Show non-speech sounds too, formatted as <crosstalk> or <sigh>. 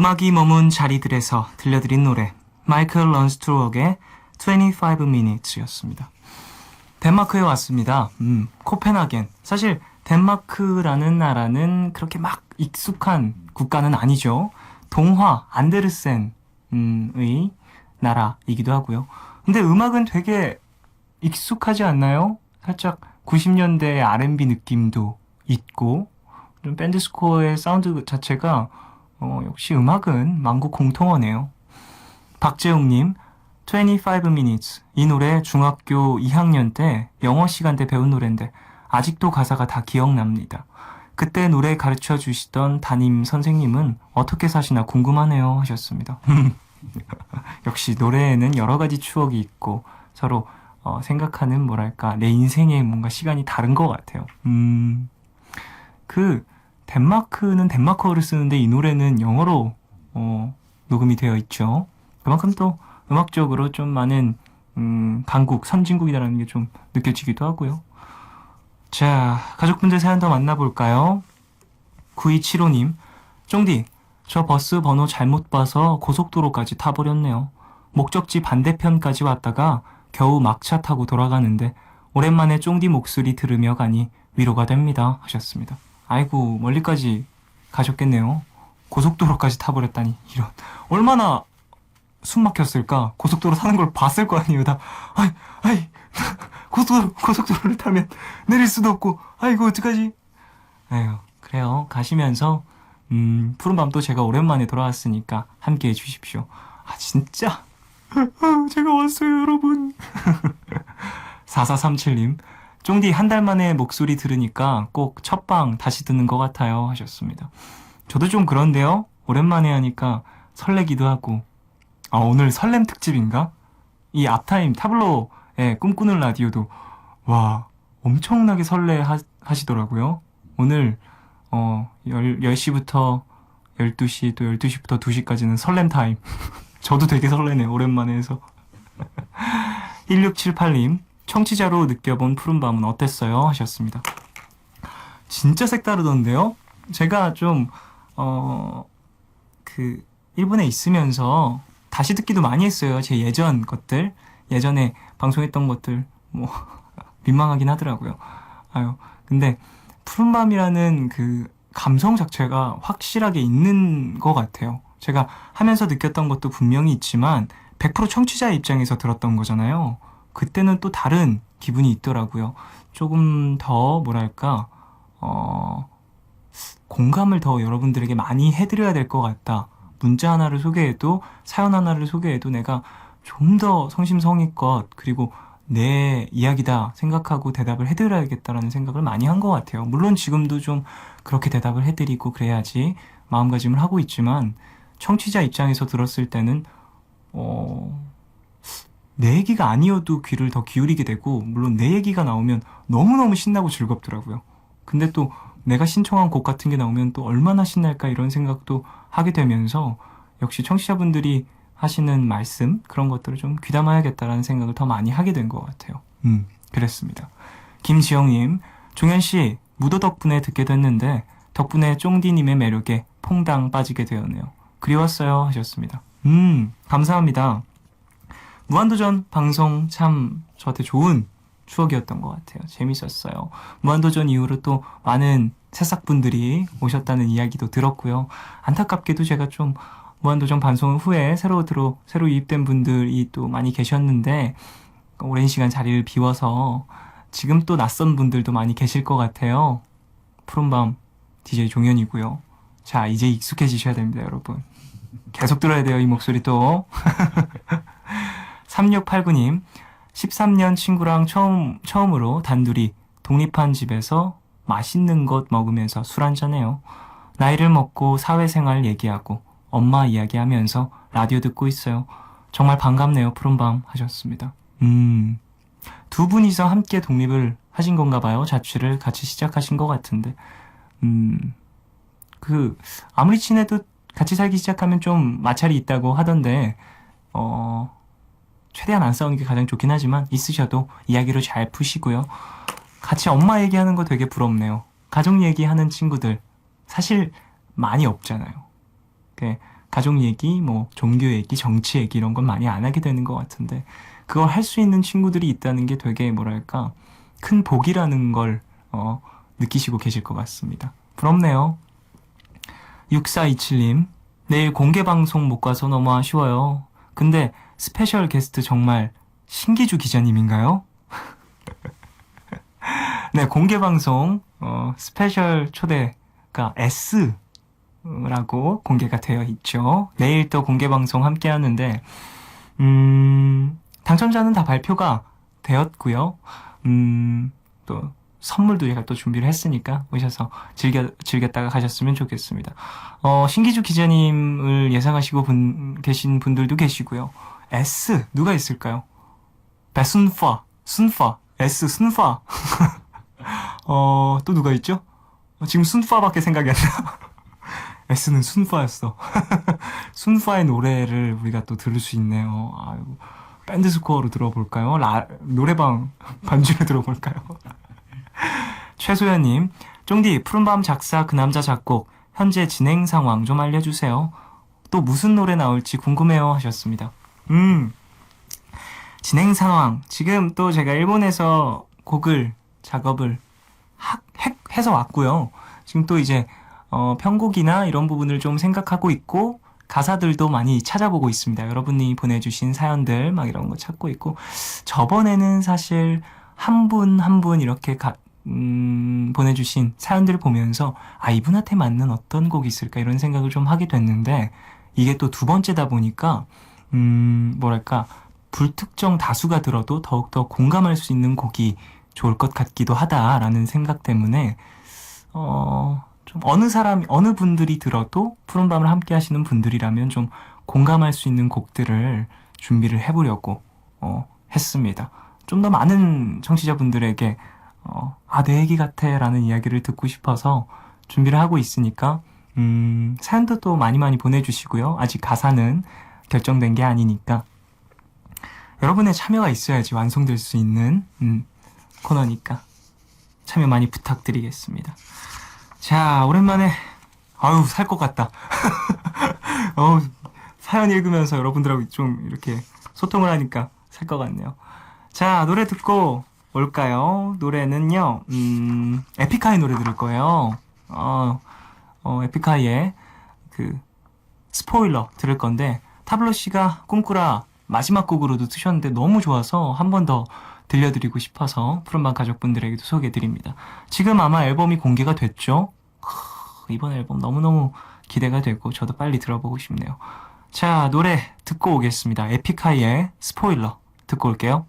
음악이 머문 자리들에서 들려드린 노래 마이클 런스트로어의 25 Minutes였습니다. 덴마크에 왔습니다. 음, 코펜하겐. 사실 덴마크라는 나라는 그렇게 막 익숙한 국가는 아니죠. 동화 안데르센의 나라이기도 하고요. 근데 음악은 되게 익숙하지 않나요? 살짝 90년대 R&B 느낌도 있고 좀 밴드 스코어의 사운드 자체가 어, 역시 음악은 만국 공통어네요. 박재웅님, 25 minutes. 이 노래 중학교 2학년 때 영어 시간 때 배운 노래인데 아직도 가사가 다 기억납니다. 그때 노래 가르쳐 주시던 담임 선생님은 어떻게 사시나 궁금하네요 하셨습니다. <laughs> 역시 노래에는 여러 가지 추억이 있고 서로 어, 생각하는 뭐랄까 내 인생의 뭔가 시간이 다른 것 같아요. 음, 그 덴마크는 덴마크어를 쓰는데 이 노래는 영어로 어, 녹음이 되어 있죠. 그만큼 또 음악적으로 좀 많은 음, 강국, 선진국이라는 게 좀 느껴지기도 하고요. 자, 가족분들 사연 더 만나볼까요? 9275님, 쫑디, 저 버스 번호 잘못 봐서 고속도로까지 타버렸네요. 목적지 반대편까지 왔다가 겨우 막차 타고 돌아가는데 오랜만에 쫑디 목소리 들으며 가니 위로가 됩니다. 하셨습니다. 아이고, 멀리까지 가셨겠네요. 고속도로까지 타버렸다니, 이런. 얼마나 숨 막혔을까? 고속도로 타는 걸 봤을 거 아니에요. 다, 아이, 아이, <laughs> 고속도로, 고속도로를 타면 내릴 수도 없고, 아이고, 어떡하지? 에휴, 그래요. 가시면서, 음, 푸른밤 또 제가 오랜만에 돌아왔으니까 함께 해 주십시오. 아, 진짜? 아, <laughs> 제가 왔어요, 여러분. <laughs> 4437님, 쫑디 한 달 만에 목소리 들으니까 꼭 첫방 다시 듣는 것 같아요. 하셨습니다. 저도 좀 그런데요. 오랜만에 하니까 설레기도 하고, 아, 오늘 설렘 특집인가? 이 앞타임 타블로의 꿈꾸는 라디오도 와 엄청나게 설레 하, 하시더라고요. 오늘 어 10, 10시부터 12시 또 12시부터 2시까지는 설렘 타임. <laughs> 저도 되게 설레네요. 오랜만에 해서. <laughs> 1678님 청취자로 느껴본 푸른밤은 어땠어요? 하셨습니다. 진짜 색다르던데요? 제가 좀, 어, 그, 일본에 있으면서 다시 듣기도 많이 했어요. 제 예전 것들. 예전에 방송했던 것들. 뭐, <laughs> 민망하긴 하더라고요. 아유. 근데, 푸른밤이라는 그 감성 자체가 확실하게 있는 것 같아요. 제가 하면서 느꼈던 것도 분명히 있지만, 100% 청취자 입장에서 들었던 거잖아요. 그때는 또 다른 기분이 있더라고요. 조금 더, 뭐랄까, 어, 공감을 더 여러분들에게 많이 해드려야 될 것 같다. 문자 하나를 소개해도 사연 하나를 소개해도 내가 좀 더 성심성의껏 그리고 내 이야기다 생각하고 대답을 해드려야겠다라는 생각을 많이 한 것 같아요. 물론 지금도 좀 그렇게 대답을 해드리고 그래야지 마음가짐을 하고 있지만 청취자 입장에서 들었을 때는 어, 내 얘기가 아니어도 귀를 더 기울이게 되고 물론 내 얘기가 나오면 너무너무 신나고 즐겁더라고요. 근데 또 내가 신청한 곡 같은 게 나오면 또 얼마나 신날까 이런 생각도 하게 되면서 역시 청취자분들이 하시는 말씀 그런 것들을 좀 귀담아야겠다라는 생각을 더 많이 하게 된 것 같아요. 음, 그랬습니다. 김지영님, 종현 씨 무도 덕분에 듣게 됐는데 덕분에 쫑디님의 매력에 퐁당 빠지게 되었네요. 그리웠어요 하셨습니다. 음, 감사합니다. 무한도전 방송 참 저한테 좋은 추억이었던 것 같아요. 재밌었어요. 무한도전 이후로 또 많은 새싹분들이 오셨다는 이야기도 들었고요. 안타깝게도 제가 좀 무한도전 방송 후에 새로 들어 새로 유입된 분들이 또 많이 계셨는데 오랜 시간 자리를 비워서 지금 또 낯선 분들도 많이 계실 것 같아요. 푸른밤 DJ 종현이고요. 자 이제 익숙해지셔야 됩니다, 여러분. 계속 들어야 돼요, 이 목소리 또. <laughs> 3689님, 13년 친구랑 처음, 처음으로 단둘이 독립한 집에서 맛있는 것 먹으면서 술 한잔해요. 나이를 먹고 사회생활 얘기하고 엄마 이야기하면서 라디오 듣고 있어요. 정말 반갑네요, 푸른밤 하셨습니다. 음, 두 분이서 함께 독립을 하신 건가 봐요. 자취를 같이 시작하신 것 같은데. 음, 그, 아무리 친해도 같이 살기 시작하면 좀 마찰이 있다고 하던데, 어, 최대한 안 싸우는 게 가장 좋긴 하지만 있으셔도 이야기로 잘 푸시고요. 같이 엄마 얘기하는 거 되게 부럽네요. 가족 얘기하는 친구들 사실 많이 없잖아요. 그 가족 얘기, 뭐 종교 얘기, 정치 얘기 이런 건 많이 안 하게 되는 것 같은데 그걸 할 수 있는 친구들이 있다는 게 되게 뭐랄까 큰 복이라는 걸 어, 느끼시고 계실 것 같습니다. 부럽네요. 6427님, 내일 공개 방송 못 가서 너무 아쉬워요. 근데 스페셜 게스트 정말 신기주 기자님인가요? <laughs> 네, 공개 방송 어, 스페셜 초대가 S라고 공개가 되어 있죠. 내일 또 공개 방송 함께 하는데 음, 당첨자는 다 발표가 되었고요. 음, 또 선물도 제가 또 준비를 했으니까 오셔서 즐겨 즐겼다가 가셨으면 좋겠습니다. 어, 신기주 기자님을 예상하시고 분, 계신 분들도 계시고요. S 누가 있을까요? 배순파, 순파, S 순파. <laughs> 어, 또 누가 있죠? 어, 지금 순파밖에 생각이 안 나. <laughs> S는 순파였어. <laughs> 순파의 노래를 우리가 또 들을 수 있네요. 아이고. 밴드 스코어로 들어볼까요? 라, 노래방 반주를 들어볼까요? 최소연님, 쫑디, 푸른밤 작사 그 남자 작곡, 현재 진행 상황 좀 알려주세요. 또 무슨 노래 나올지 궁금해요 하셨습니다. 음, 진행 상황. 지금 또 제가 일본에서 곡을, 작업을 하, 해, 해서 왔고요. 지금 또 이제, 어, 편곡이나 이런 부분을 좀 생각하고 있고, 가사들도 많이 찾아보고 있습니다. 여러분이 보내주신 사연들 막 이런 거 찾고 있고 저번에는 사실 한 분 한분 이렇게 가, 음, 보내주신 사연들을 보면서 아 이분한테 맞는 어떤 곡이 있을까 이런 생각을 좀 하게 됐는데 이게 또 두 번째다 보니까 음, 뭐랄까 불특정 다수가 들어도 더욱더 공감할 수 있는 곡이 좋을 것 같기도 하다라는 생각 때문에 어, 좀 어느 사람, 어느 분들이 들어도 푸른 밤을 함께 하시는 분들이라면 좀 공감할 수 있는 곡들을 준비를 해보려고, 어, 했습니다. 좀 더 많은 청취자분들에게, 어, 아, 내 얘기 같아. 라는 이야기를 듣고 싶어서 준비를 하고 있으니까, 음, 사연도 또 많이 많이 보내주시고요. 아직 가사는 결정된 게 아니니까. 여러분의 참여가 있어야지 완성될 수 있는, 음, 코너니까. 참여 많이 부탁드리겠습니다. 자, 오랜만에, 아유, 살 것 같다. <laughs> 어우, 사연 읽으면서 여러분들하고 좀 이렇게 소통을 하니까 살 것 같네요. 자, 노래 듣고 올까요? 노래는요, 음, 에픽하이 노래 들을 거예요. 어, 어, 에픽하이의 그, 스포일러 들을 건데, 타블로 씨가 꿈꾸라 마지막 곡으로도 쓰셨는데 너무 좋아서 한 번 더 들려드리고 싶어서 푸른밤 가족분들에게도 소개해드립니다. 지금 아마 앨범이 공개가 됐죠? 크, 이번 앨범 너무너무 기대가 되고 저도 빨리 들어보고 싶네요. 자, 노래 듣고 오겠습니다. 에픽하이의 스포일러 듣고 올게요.